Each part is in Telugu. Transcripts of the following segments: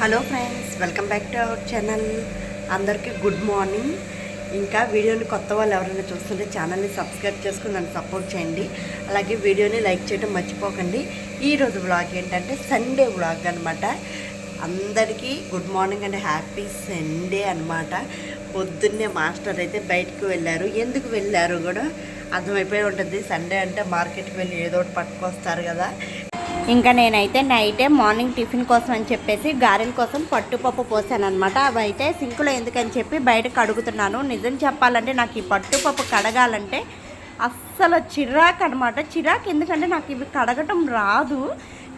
Hello friends welcome back to our channel అందరికీ గుడ్ మార్నింగ్ ఇంకా వీడియోని కొత్త వాళ్ళు ఎవరైనా చూస్తుంటే ఛానల్ని సబ్స్క్రైబ్ చేసుకుని నన్ను సపోర్ట్ చేయండి. అలాగే వీడియోని లైక్ చేయడం మర్చిపోకండి. ఈరోజు వ్లాగ్ ఏంటంటే సండే వ్లాగ్ అనమాట అందరికీ good morning and happy Sunday అనమాట పొద్దున్నే మాస్టర్ అయితే బయటకు వెళ్ళారు. ఎందుకు వెళ్ళారు కూడా అర్థమైపోయి ఉంటుంది. సండే అంటే మార్కెట్కి వెళ్ళి ఏదో ఒకటి పట్టుకొస్తారు కదా. ఇంకా నేనైతే నైటే మార్నింగ్ టిఫిన్ కోసం అని చెప్పేసి గారెల కోసం పట్టుపప్పు పోసాను అనమాట అవి అయితే సింకులో ఎందుకని చెప్పి బయట కడుగుతున్నాను. నిజం చెప్పాలంటే నాకు ఈ పట్టుపప్పు కడగాలంటే అస్సలు చిరాకు అనమాట చిరాకు ఎందుకంటే నాకు ఇవి కడగటం రాదు.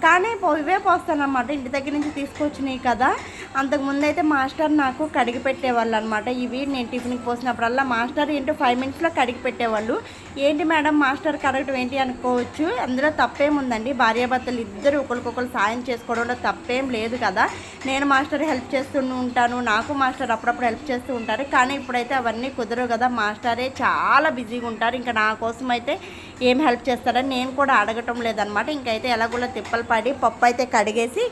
కానీ పో- ఇవే పోస్తానమాట ఇంటి దగ్గర నుంచి తీసుకొచ్చినాయి కదా. అంతకుముందు అయితే మాస్టర్ నాకు కడిగి పెట్టేవాళ్ళు అనమాట ఇవి నేను టిఫిన్కి పోసినప్పుడల్లా మాస్టర్ ఏంటో ఫైవ్ మినిట్స్లో కడిగి పెట్టేవాళ్ళు. ఏంటి మేడం మాస్టర్ కడగటం ఏంటి అనుకోవచ్చు. అందులో తప్పేముందండి? భార్యాభర్తలు ఇద్దరు ఒకరికొకరు సాయం చేసుకోవడంలో తప్పేం లేదు కదా. నేను మాస్టర్ హెల్ప్ చేస్తూ ఉంటాను. నాకు మాస్టర్ అప్పుడప్పుడు హెల్ప్ చేస్తూ ఉంటారు. కానీ ఇప్పుడైతే అవన్నీ కుదరవు కదా. మాస్టరే చాలా బిజీగా ఉంటారు. ఇంకా నా కోసం అయితే ఏం హెల్ప్ చేస్తారని నేను కూడా అడగటం లేదనమాట. ఇంకైతే ఎలాగోలా తిప్పలు పడి పప్పు అయితే కడిగేసి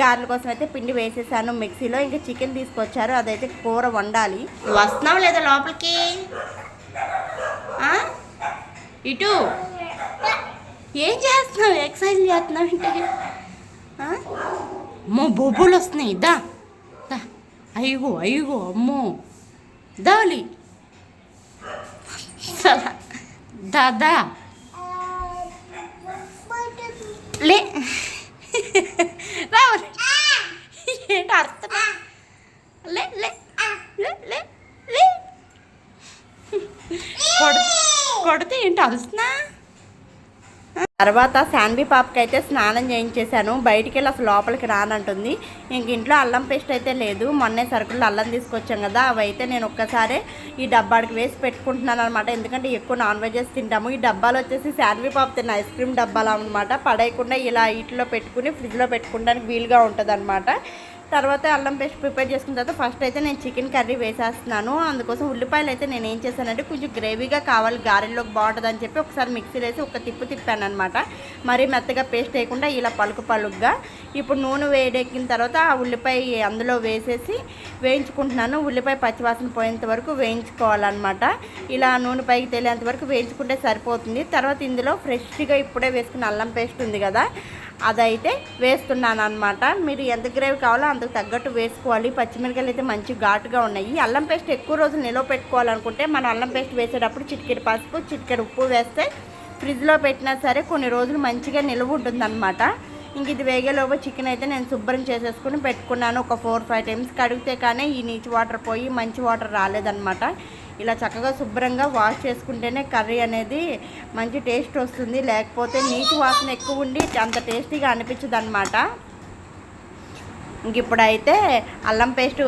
గారెల కోసం అయితే పిండి వేసేసాను మిక్సీలో. ఇంకా చికెన్ తీసుకొచ్చారు. అదైతే కూర వండాలి. వస్తున్నావు లేదా లోపలికి? ఇటు? ఏం చేస్తున్నావు? ఎక్సర్సైజ్ చేస్తున్నావు అంటే అమ్మో బొబ్బులు వస్తున్నాయి. దా దా. అయ్యో అయ్యో అమ్మో. దాలి సలా దా దా. లే. రావాలి ఏంటి అర్థం? లే లే లే లే లే. కొడితే ఏంటి అరుస్తున్నా? తర్వాత శాన్వి పాపకి అయితే స్నానం చేయించేశాను. బయటికి వెళ్ళి అసలు లోపలికి రానంటుంది. ఇంక ఇంట్లో అల్లం పేస్ట్ అయితే లేదు. మొన్నే సరుకుల్లో అల్లం తీసుకొచ్చాం కదా అవి అయితే నేను ఒక్కసారే ఈ డబ్బాడికి వేసి పెట్టుకుంటున్నాను అనమాట ఎందుకంటే ఎక్కువ నాన్ వెజెస్ తింటాము. ఈ డబ్బాలు వచ్చేసి శాన్వి పాప తిన్న ఐస్ క్రీమ్ డబ్బాలు అనమాట పడేయకుండా ఇలా వీటిలో పెట్టుకుని ఫ్రిడ్జ్లో పెట్టుకోవడానికి వీలుగా ఉంటుంది తర్వాత అల్లం పేస్ట్ ప్రిపేర్ చేసుకున్న తర్వాత ఫస్ట్ అయితే నేను చికెన్ కర్రీ వేసేస్తున్నాను. అందుకోసం ఉల్లిపాయలు అయితే నేను ఏం చేశానంటే కొంచెం గ్రేవీగా కావాలి గారెల్లోకి బాగుంటుంది అని చెప్పి ఒకసారి మిక్సీలో వేసి ఒక తిప్పు తిప్పాను అనమాట మరీ మెత్తగా పేస్ట్ వేయకుండా ఇలా పలుకు పలుగ్గా ఇప్పుడు నూనె వేడెక్కిన తర్వాత ఆ ఉల్లిపాయ అందులో వేసేసి వేయించుకుంటున్నాను. ఉల్లిపాయ పచ్చివాసన పోయేంత వరకు వేయించుకోవాలన్నమాట. ఇలా నూనె పైకి తేలేంత వరకు వేయించుకుంటే సరిపోతుంది. తర్వాత ఇందులో ఫ్రెష్గా ఇప్పుడే వేసుకున్న అల్లం పేస్ట్ ఉంది కదా అదైతే వేస్తున్నాను అనమాట మీరు ఎంత గ్రేవీ కావాలో అంతకు తగ్గట్టు వేసుకోవాలి. పచ్చిమిరకాయలు అయితే మంచి ఘాటుగా ఉన్నాయి. అల్లం పేస్ట్ ఎక్కువ రోజులు నిల్వ పెట్టుకోవాలనుకుంటే మనం అల్లం పేస్ట్ వేసేటప్పుడు చిటికెడు పసుపు చిటికెడు ఉప్పు వేస్తే ఫ్రిడ్జ్లో పెట్టినా సరే కొన్ని రోజులు మంచిగా నిల్వ ఉంటుందన్నమాట. ఇంక ఇది వేగేలోపు చికెన్ అయితే నేను శుభ్రం చేసేసుకుని పెట్టుకున్నాను. ఒక ఫోర్ ఫైవ్ టైమ్స్ కడిగితే కానీ ఈ నీచు వాటర్ పోయి మంచి వాటర్ రాలేదన్నమాట. ఇలా చక్కగా శుభ్రంగా వాష్ చేసుకుంటేనే కర్రీ అనేది మంచి టేస్ట్ వస్తుంది. లేకపోతే నీటి వాసన ఎక్కువ ఉండి అంత టేస్టీగా అనిపించదు అనమాట ఇంక ఇప్పుడైతే అల్లం పేస్ట్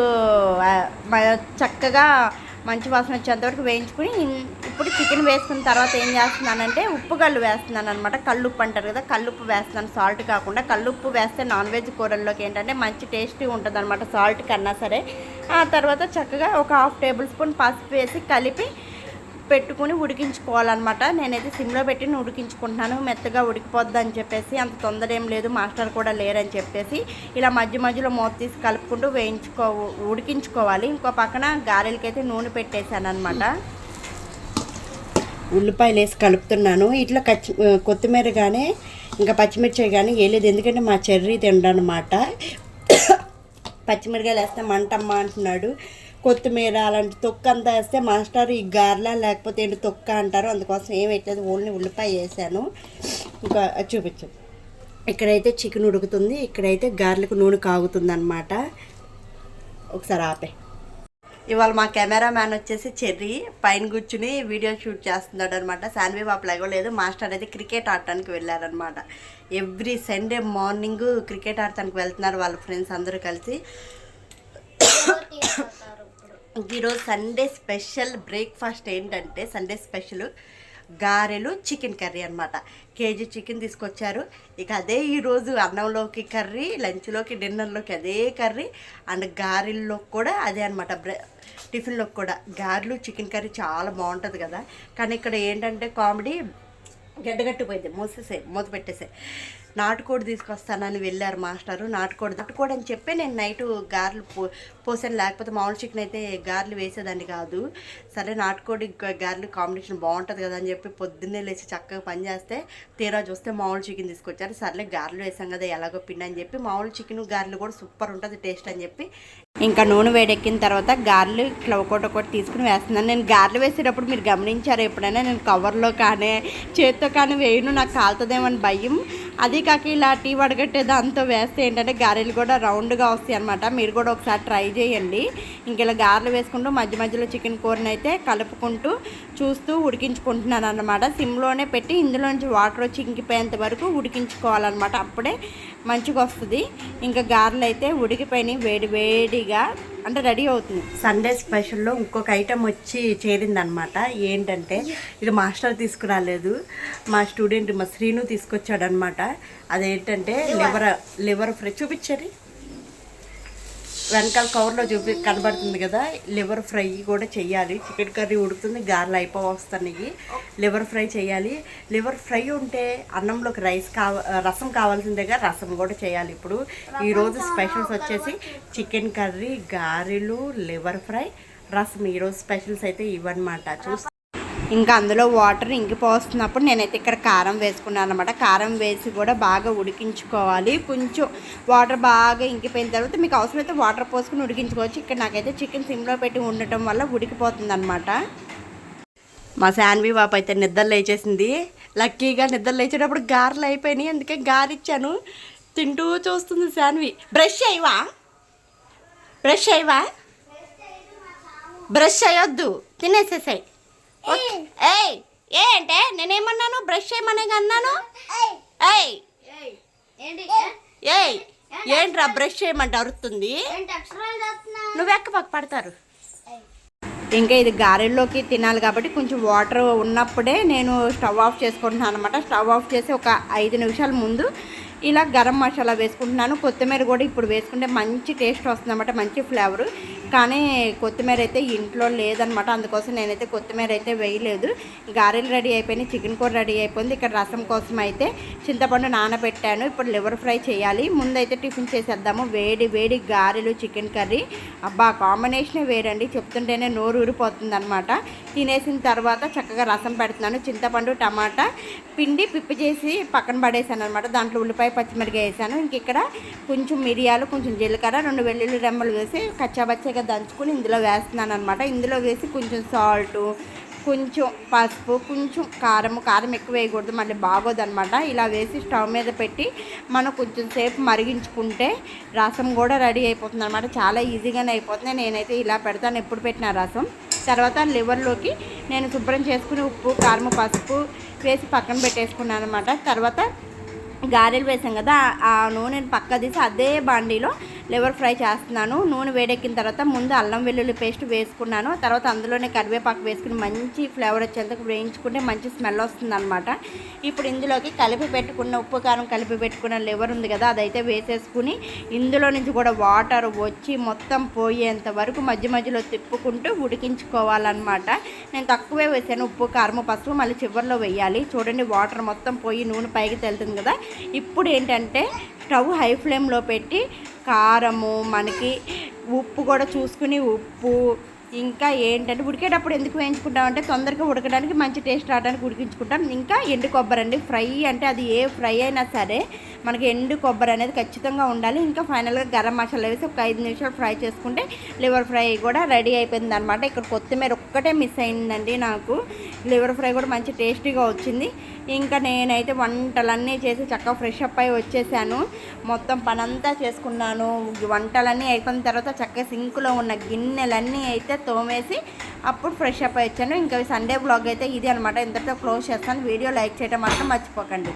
చక్కగా మంచి వాసన వచ్చేంతవరకు వేయించుకుని ఇప్పుడు చికెన్ వేసుకున్న తర్వాత ఏం చేస్తున్నానంటే ఉప్పు కళ్ళు వేస్తున్నాను అనమాట కళ్ళుప్పు అంటారు కదా కళ్ళుప్పు వేస్తున్నాను. సాల్ట్ కాకుండా కళ్ళుప్పు వేస్తే నాన్ వెజ్ కూరల్లోకి ఏంటంటే మంచి టేస్టీ ఉంటుంది అనమాట సాల్ట్ కన్నా సరే ఆ తర్వాత చక్కగా ఒక హాఫ్ టేబుల్ స్పూన్ పసుపు వేసి కలిపి పెట్టుకుని ఉడికించుకోవాలన్నమాట. నేనైతే సిమ్లో పెట్టి ఉడికించుకుంటున్నాను. మెత్తగా ఉడికిపోద్ది అని చెప్పేసి అంత తొందర ఏం లేదు మాస్టర్ కూడా లేరని చెప్పేసి ఇలా మధ్య మధ్యలో మూత తీసి కలుపుకుంటూ వేయించుకో ఉడికించుకోవాలి. ఇంకో పక్కన గారెలకైతే నూనె పెట్టేశాను అనమాట ఉల్లిపాయలు వేసి కలుపుతున్నాను. ఇట్లా కచ్చి కొత్తిమీర కానీ ఇంకా పచ్చిమిర్చి కానీ వేయలేదు ఎందుకంటే మా చెర్రీ తిండనమాట పచ్చిమిరకాయలు వేస్తే మంటమ్మ అంటున్నాడు. కొత్తిమీర అలాంటి తొక్క అంతా వేస్తే మాస్టర్ ఈ గార్లా లేకపోతే ఏంటి తొక్క అంటారు అందుకోసం ఏం పెట్టలేదు ఓన్లీ ఉల్లిపాయ వేసాను. ఇంకా చూపించు. ఇక్కడైతే చికెన్ ఉడుకుతుంది ఇక్కడైతే గార్లకు నూనె కాగుతుంది అనమాట ఒకసారి ఆపే. ఇవాళ మా కెమెరా మ్యాన్ వచ్చేసి చెర్రీ పైన కూర్చుని వీడియో షూట్ చేస్తున్నాడు అనమాట శాన్వి బాబు లేగలేదు మాస్టర్ అయితే క్రికెట్ ఆడటానికి వెళ్ళారనమాట ఎవ్రీ సండే మార్నింగ్ క్రికెట్ ఆడటానికి వెళ్తున్నారు వాళ్ళ ఫ్రెండ్స్ అందరూ కలిసి. ఈరోజు సండే స్పెషల్ బ్రేక్ఫాస్ట్ ఏంటంటే సండే స్పెషల్ గారెలు చికెన్ కర్రీ అనమాట కేజీ చికెన్ తీసుకొచ్చారు. ఇక అదే ఈరోజు అన్నంలోకి కర్రీ లంచ్లోకి డిన్నర్లోకి అదే కర్రీ అండ్ గారెల్లోకి కూడా అదే అనమాట బ్రె టిఫిన్లోకి కూడా. గారెలు చికెన్ కర్రీ చాలా బాగుంటుంది కదా. కానీ ఇక్కడ ఏంటంటే కామెడీ గడ్డగట్టిపోయింది మూసేసే మూత పెట్టేసే నాటుకోడి తీసుకొస్తానని వెళ్ళారు మాస్టరు. నాటుకోడి నాటుకోడి అని చెప్పి నేను నైట్ గారెలు పో పోసాను. లేకపోతే మామూలు చికెన్ అయితే గారెలు వేసేదాన్ని కాదు. సరే నాటుకోడి గారెలు కాంబినేషన్ బాగుంటుంది కదా అని చెప్పి పొద్దున్నే లేచి చక్కగా పని చేస్తే తీరా చూస్తే మామూలు చికెన్ తీసుకొచ్చారు. సర్లే గారెలు వేసాం కదా ఎలాగో పిండి అని చెప్పి మామూలు చికెన్ గారెలు కూడా సూపర్ ఉంటుంది టేస్ట్ అని చెప్పి ఇంకా నూనె వేడెక్కిన తర్వాత గారెలు ఇట్లా ఒకటి ఒకటి తీసుకుని వేస్తున్నాను. నేను గారెలు వేసేటప్పుడు మీరు గమనించారు ఎప్పుడైనా? నేను కవర్లో కానీ చేత్తో కానీ వేయను నాకు కాలుతుందేమో అని భయం. అది కాక ఇలా టీ వడగట్టే దాంతో వేస్తే ఏంటంటే గారెలు కూడా రౌండ్గా వస్తాయి అనమాట మీరు కూడా ఒకసారి ట్రై చేయండి. ఇంక ఇలా గారెలు వేసుకుంటూ మధ్య మధ్యలో చికెన్ కూరని అయితే కలుపుకుంటూ చూస్తూ ఉడికించుకుంటున్నాను అనమాట సిమ్లోనే పెట్టి ఇందులో నుంచి వాటర్ వచ్చి ఇంకిపోయేంత వరకు ఉడికించుకోవాలన్నమాట. అప్పుడే మంచిగా వస్తుంది. ఇంకా గారెలు అయితే ఉడికిపోయినాయి. వేడి వేడిగా అంటే రెడీ అవుతుంది. సండే స్పెషల్లో ఇంకొక ఐటెం వచ్చి చేరిందనమాట. ఏంటంటే ఇది మాస్టర్ తీసుకురాలేదు. మా స్టూడెంట్ మా శ్రీను తీసుకొచ్చాడనమాట. అదేంటంటే లివర్ లివర్ ఫ్రై చూపించండి. వెనకాల కవర్లో చూపి కనబడుతుంది కదా లివర్ ఫ్రై కూడా చేయాలి చికెన్ కర్రీ ఉడుకుతుంది గారెలు అయిపోవస్తాయి లివర్ ఫ్రై చేయాలి లివర్ ఫ్రై ఉంటే అన్నంలోకి రైస్ కావ రసం కావాల్సిందేగా రసం కూడా చేయాలి ఇప్పుడు. ఈరోజు స్పెషల్స్ వచ్చేసి చికెన్ కర్రీ గారెలు లివర్ ఫ్రై రసం. ఈరోజు స్పెషల్స్ అయితే ఇవన్నమాట చూసి ఇంకా అందులో వాటర్ ఇంకిపోస్తున్నప్పుడు నేనైతే ఇక్కడ కారం వేసుకున్నాను అనమాట కారం వేసి కూడా బాగా ఉడికించుకోవాలి. కొంచెం వాటర్ బాగా ఇంకిపోయిన తర్వాత మీకు అవసరమైతే వాటర్ పోసుకుని ఉడికించుకోవచ్చు. ఇక్కడ నాకైతే చికెన్ సిమ్లో పెట్టి ఉండటం వల్ల ఉడికిపోతుంది అనమాట మా శాన్వి బాబు అయితే నిద్ర లేచేసింది. లక్కీగా నిద్ర లేచేటప్పుడు గారెలు అయిపోయినాయి. అందుకే గారిచ్చాను తింటూ చూస్తుంది శాన్వి. బ్రష్ అయ్యవా బ్రష్ అయ్యవా బ్రష్ అయ్యొద్దు తినేసేసాయి. ఏయ్ ఏంటే? నేనేమన్నాను? బ్రష్ చేయమనే అన్నాను? ఏయ్. ఏయ్. ఏంట్రా బ్రష్ చేయమంటే అరుస్తుంది నువ్వెక్క పక్క పడతారు. ఇంకా ఇది గారెల్లోకి తినాలి కాబట్టి కొంచెం వాటర్ ఉన్నప్పుడే నేను స్టవ్ ఆఫ్ చేసుకుంటున్నాను అనమాట స్టవ్ ఆఫ్ చేసి ఒక ఐదు నిమిషాల ముందు ఇలా గరం మసాలా వేసుకుంటున్నాను. కొత్తిమీర కూడా ఇప్పుడు వేసుకుంటే మంచి టేస్ట్ వస్తుంది అనమాట మంచి ఫ్లేవర్. కానీ కొత్తిమీర అయితే ఇంట్లో లేదనమాట. అందుకోసం నేనైతే కొత్తిమీర అయితే వేయలేదు. గారెలు రెడీ అయిపోయినాయి చికెన్ కూర రెడీ అయిపోయింది. ఇక్కడ రసం కోసం అయితే చింతపండు నానబెట్టాను. ఇప్పుడు లివర్ ఫ్రై చేయాలి. ముందైతే టిఫిన్ చేసేద్దాము. వేడి వేడి గారెలు చికెన్ కర్రీ. అబ్బా కాంబినేషనే వేరండి. చెప్తుంటేనే నోరు ఊరిపోతుంది అనమాట తినేసిన తర్వాత చక్కగా రసం పెడుతున్నాను. చింతపండు టమాటా పిండి పిప్పి చేసి పక్కన పడేసాను అనమాట దాంట్లో ఉల్లిపాయ పచ్చిమిరకాయ వేసాను. ఇంక ఇక్కడ కొంచెం మిరియాలు కొంచెం జీలకర్ర రెండు వెల్లుల్లి రెమ్మలు వేసి కచ్చాబచ్చగా దంచుకుని ఇందులో వేస్తున్నాను అనమాట ఇందులో వేసి కొంచెం సాల్ట్ కొంచెం పసుపు కొంచెం కారం కారం ఎక్కువ వేయకూడదు మళ్ళీ బాగోదనమాట ఇలా వేసి స్టవ్ మీద పెట్టి మనం కొంచెం సేపు మరిగించుకుంటే రసం కూడా రెడీ అయిపోతుంది అనమాట చాలా ఈజీగానే అయిపోతుంది. నేనైతే ఇలా పెడతాను. ఎప్పుడు పెట్టిన రసం. తర్వాత లివర్లోకి నేను శుభ్రం చేసుకుని ఉప్పు కారం పసుపు వేసి పక్కన పెట్టేసుకున్నాను అనమాట తర్వాత గారెలు వేసాం కదా ఆ నూనెని పక్క తీసి అదే బాండీలో లివర్ ఫ్రై చేస్తున్నాను. నూనె వేడెక్కిన తర్వాత ముందు అల్లం వెల్లుల్లి పేస్ట్ వేసుకున్నాను. తర్వాత అందులోనే కరివేపాకు వేసుకుని మంచి ఫ్లేవర్ వచ్చేందుకు వేయించుకుంటే మంచి స్మెల్ వస్తుంది అనమాట ఇప్పుడు ఇందులోకి కలిపి పెట్టుకున్న ఉప్పు కారం కలిపి పెట్టుకున్న లివర్ ఉంది కదా అదైతే వేసేసుకుని ఇందులో నుంచి కూడా వాటర్ వచ్చి మొత్తం పోయేంత వరకు మధ్య మధ్యలో తిప్పుకుంటూ ఉడికించుకోవాలన్నమాట. నేను తక్కువే వేసాను ఉప్పు కారం పసుపు మళ్ళీ చివరిలో వేయాలి. చూడండి వాటర్ మొత్తం పోయి నూనె పైకి తెలుతుంది కదా. ఇప్పుడు ఏంటంటే స్టవ్ హై ఫ్లేమ్లో పెట్టి కారము మనకి ఉప్పు కూడా చూసుకుని ఉప్పు ఇంకా ఏంటంటే ఉడికేటప్పుడు ఎందుకు వేయించుకుంటామంటే తొందరగా ఉడకడానికి మంచి టేస్ట్ రావడానికి ఉడికించుకుంటాం. ఇంకా ఎండు కొబ్బరి అండి ఫ్రై అంటే అది ఏ ఫ్రై అయినా సరే మనకి ఎండు కొబ్బరి అనేది ఖచ్చితంగా ఉండాలి. ఇంకా ఫైనల్గా గరం మసాలా వేసి ఒక ఐదు నిమిషాలు ఫ్రై చేసుకుంటే లివర్ ఫ్రై కూడా రెడీ అయిపోయింది అనమాట ఇక్కడ కొత్తిమీర ఒక్కటే మిస్ అయిందండి నాకు. లివర్ ఫ్రై కూడా మంచి టేస్టీగా వచ్చింది. ఇంకా నేనైతే వంటలన్నీ చేసి చక్కగా ఫ్రెష్ అప్ అయి వచ్చేసాను. మొత్తం పనంతా చేసుకున్నాను. వంటలన్నీ అయిపోయిన తర్వాత చక్కగా సింక్లో ఉన్న గిన్నెలన్నీ అయితే తోమేసి అప్పుడు ఫ్రెష్ అప్ అయ్యాను ఇంకా సండే బ్లాగ్ అయితే ఇది అనమాట ఇంతటితో క్లోజ్ చేస్తాను. వీడియో లైక్ చేయడం మాత్రం మర్చిపోకండి.